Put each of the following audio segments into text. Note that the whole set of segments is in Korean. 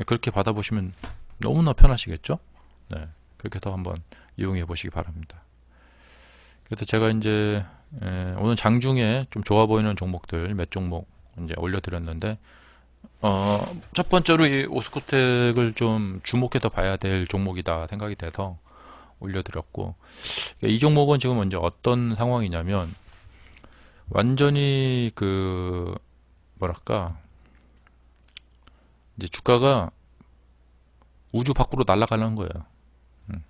네, 그렇게 받아보시면 너무나 편하시겠죠? 네, 그렇게 해서 한번 이용해 보시기 바랍니다. 그래서 제가 이제 에, 오늘 장중에 좀 좋아 보이는 종목들 몇 종목 이제 올려드렸는데 어, 첫 번째로 이 오스코텍을 좀 주목해서 봐야 될 종목이다 생각이 돼서 올려드렸고 이 종목은 지금 이제 어떤 상황이냐면 완전히 그 뭐랄까 이제 주가가 우주 밖으로 날아가는 거예요. 음.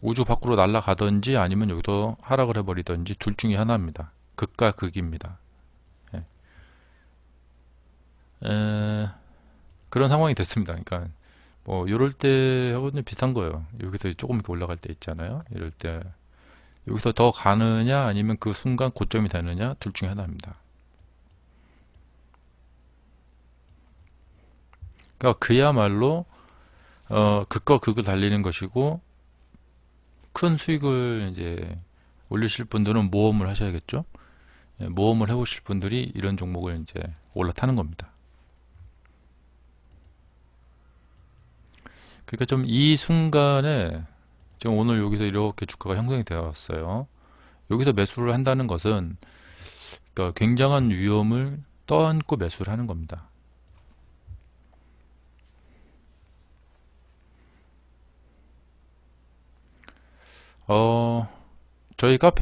우주 밖으로 날아가든지 아니면 여기서 하락을 해버리든지 둘 중에 하나입니다. 극과 극입니다. 예. 에, 그런 상황이 됐습니다. 그러니까 뭐 이럴 때하고는 비슷한 거예요. 여기서 조금 이렇게 올라갈 때 있잖아요. 이럴 때 여기서 더 가느냐 아니면 그 순간 고점이 되느냐 둘 중에 하나입니다. 그러니까 그야말로 어, 극과 극을 달리는 것이고 큰 수익을 이제 올리실 분들은 모험을 하셔야겠죠. 예, 모험을 해보실 분들이 이런 종목을 이제 올라타는 겁니다. 그러니까 좀 이 순간에 지금 오늘 여기서 이렇게 주가가 형성이 되었어요. 여기서 매수를 한다는 것은 그러니까 굉장한 위험을 떠안고 매수를 하는 겁니다. 어, 저희 카페